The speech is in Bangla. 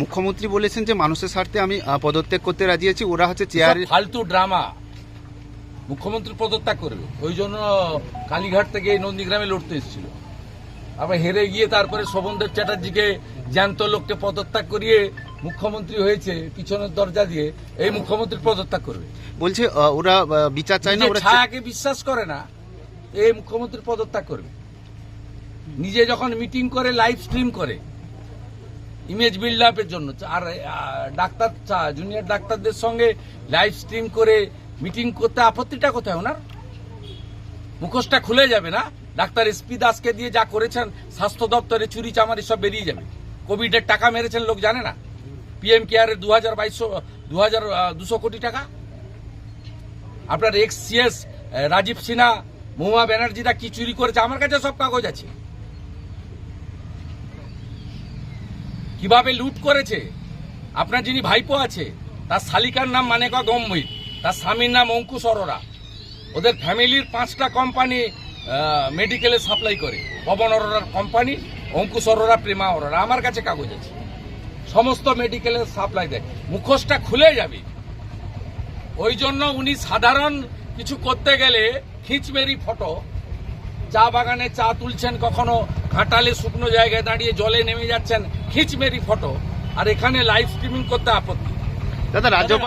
মুখ্যমন্ত্রী বলেছেন যে মানুষের স্বার্থে আমি পদত্যাগ করতে রাজি আছি। ওরা হচ্ছে চেয়ার ফালতু ড্রামা। মুখ্যমন্ত্রী পদত্যাগ করবে ওই জন্য কালীঘাট থেকে নন্দীগ্রামে লড়তে এসেছিল। আবার হেরে গিয়ে তারপরে শোভনদেব চ্যাটার্জিকে জ্যান্ত লোককে পদত্যাগ করিয়ে মুখ্যমন্ত্রী হয়েছে পিছনের দরজা দিয়ে এই মুখ্যমন্ত্রী পদত্যাগ করবে। বলছে ওরা বিচার চায় না ওরা ছায়াকে বিশ্বাস করে না এই মুখ্যমন্ত্রী পদত্যাগ করবে। নিজে যখন মিটিং করে লাইভ স্ট্রিম করে ইমেজ বিল্ড আপের জন্য। আর ডাক্তার জুনিয়র ডাক্তারদের সঙ্গে লাইভ স্ট্রিম করে মিটিং করতে আপত্তিটা কোথায় ওনার? মুখোশটা খুলে যাবে না? ডাক্তার এসপি দাসকে দিয়ে যা করেছেন, স্বাস্থ্য দপ্তরে চুরি চামারি সব বেরিয়ে যাবে। কোভিডের টাকা মেরেছেন লোক জানে না। পিএম কেয়ারের দু হাজার বাইশশো দু হাজার দুশো কোটি টাকা। আপনার এক্স সিএস রাজীব সিনহা, মহুয়া ব্যানার্জিরা কি চুরি করেছে? আমার কাছে সব কাগজ আছে। কীভাবে লুট করেছে? আপনার যিনি ভাইপো আছে, তার শালিকার নাম মানেকা গম্ভীর, তার স্বামীর নাম অঙ্কুশ অরোরা ওদের ফ্যামিলির পাঁচটা কোম্পানি মেডিকেলে সাপ্লাই করে। পবন অরোরার কোম্পানি অঙ্কুশ অরোরা প্রেমা অরোরা। আমার কাছে কাগজ আছে। সমস্ত মেডিকেলের সাপ্লাই দেয়। মুখোশটা খুলে যাবে। ওই জন্য উনি সাধারণ কিছু করতে গেলে খিচমেরি ফটো, চা বাগানে চা তুলছেন, কখনো ঘাটালে শুকনো জায়গায় দাঁড়িয়ে জলে নেমে যাচ্ছেন খিচমেরি ফটো আর এখানে লাইভ স্ট্রিমিং করতে আপত্তি। দাদা রাজ্যপাল